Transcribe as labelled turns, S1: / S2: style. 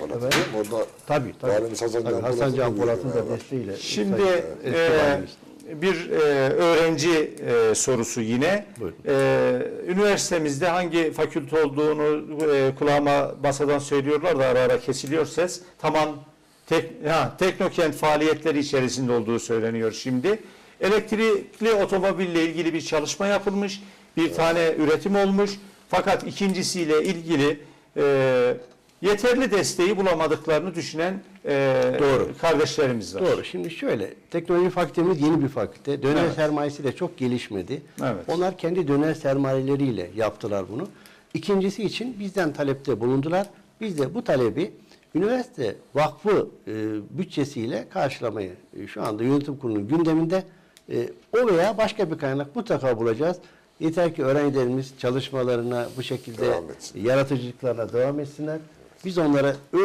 S1: önce.
S2: Polat, mi? Orada
S1: Tabii tabii.
S2: Valimiz Hasan
S1: Tabii,
S2: Can
S1: Hasan Can Polat'ın da desteğiyle.
S3: Şimdi
S1: Eski
S3: e, bir e, öğrenci e, sorusu yine.
S1: Buyurun.
S3: E, üniversitemizde hangi fakülte olduğunu e, kulağıma basadan söylüyorlar da ara ara kesiliyor ses. Tamam tek, ha, Teknokent faaliyetleri içerisinde olduğu söyleniyor şimdi. Elektrikli otomobille ilgili bir çalışma yapılmış. Bir tane üretim olmuş. Fakat ikincisiyle ilgili e, yeterli desteği bulamadıklarını düşünen e,
S1: Doğru.
S3: kardeşlerimiz var.
S1: Doğru. Şimdi şöyle, teknoloji fakültemiz yeni bir fakülte. Döner
S3: Evet.
S1: sermayesi de çok gelişmedi.
S3: Evet.
S1: Onlar kendi döner sermayeleriyle yaptılar bunu. İkincisi için bizden talepte bulundular. Biz de bu talebi üniversite vakfı e, bütçesiyle karşılamayı e, şu anda yönetim kurulunun gündeminde e, o veya başka bir kaynak mutlaka bulacağız. Yeter ki öğrencilerimiz çalışmalarına bu şekilde
S2: Devam
S1: yaratıcılıklarına devam etsinler. Biz onlara